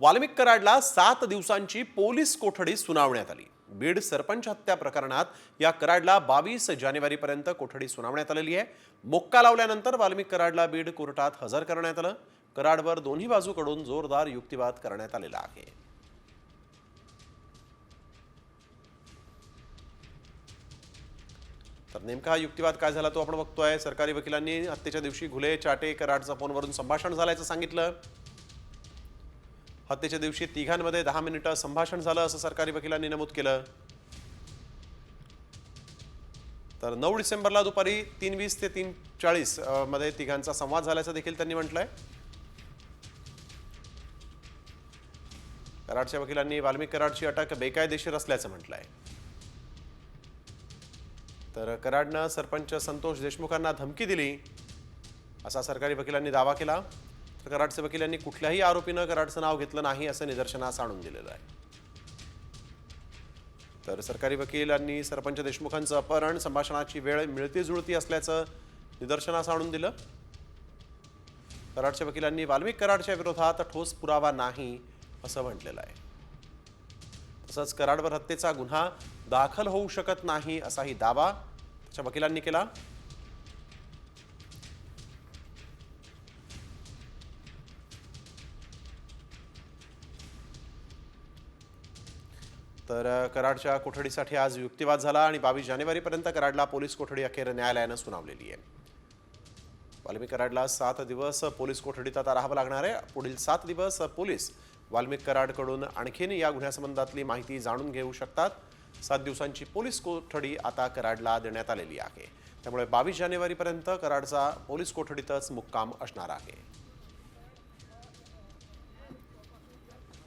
वाल्मिक कराडला सात दिवसांची पोलीस कोठडी सुनावण्यात आली. बीड सरपंच हत्या प्रकरणात या कराडला बावीस जानेवारीपर्यंत कोठडी सुनावण्यात आलेली आहे. मोक्का लावल्यानंतर वाल्मिक कराडला बीड कोर्टात हजर करण्यात आलं. कराडवर दोन्ही बाजूकडून जोरदार युक्तिवाद करण्यात आलेला आहे. तर नेमका हा युक्तिवाद काय झाला तो आपण बघतोय. सरकारी वकिलांनी हत्येच्या दिवशी घुले चाटे कराडचा फोनवरून संभाषण झाल्याचं सांगितलं. हत्येच्या दिवशी तिघांमध्ये दहा मिनिटं संभाषण झालं असं सरकारी वकिलांनी नमूद केलं. तर नऊ डिसेंबरला दुपारी तीन वीस ते तीन चाळीसमध्ये तिघांचा संवाद झाल्याचं देखील त्यांनी म्हटलंय. कराडच्या वकिलांनी वाल्मिक कराडची अटक बेकायदेशीर असल्याचं म्हटलंय. तर कराडनं सरपंच संतोष देशमुखांना धमकी दिली असा सरकारी वकिलांनी दावा केला. तर कराडचे वकिलांनी कुठल्याही आरोपीनं कराडचं नाव घेतलं नाही असं निदर्शनास आणून दिलेलं आहे. तर सरकारी वकिलांनी सरपंच देशमुखांचं अपहरण संभाषणाची वेळ मिळती जुळती असल्याचं निदर्शनास आणून दिलं. कराडच्या वकिलांनी वाल्मिक कराडच्या विरोधात ठोस पुरावा नाही असं म्हटलेलं आहे. तसंच कराडवर हत्येचा गुन्हा दाखल होऊ शकत नाही असाही दावा त्याच्या वकिलांनी केला. तर कराडच्या कोठडीसाठी आज युक्तिवाद झाला आणि बावीस जानेवारीपर्यंत कराडला पोलीस कोठडी अखेर न्यायालयानं सुनावलेली आहे. वाल्मिक कराडला सात दिवस पोलीस कोठडीत आता राहावं लागणार आहे. पुढील सात दिवस पोलीस वाल्मिक कराडकडून आणखीन या गुन्ह्यासंबंधातली माहिती जाणून घेऊ शकतात. सात दिवसांची पोलीस कोठडी आता कराडला देण्यात आलेली आहे. त्यामुळे बावीस जानेवारीपर्यंत कराडचा पोलीस कोठडीतच मुक्काम असणार आहे.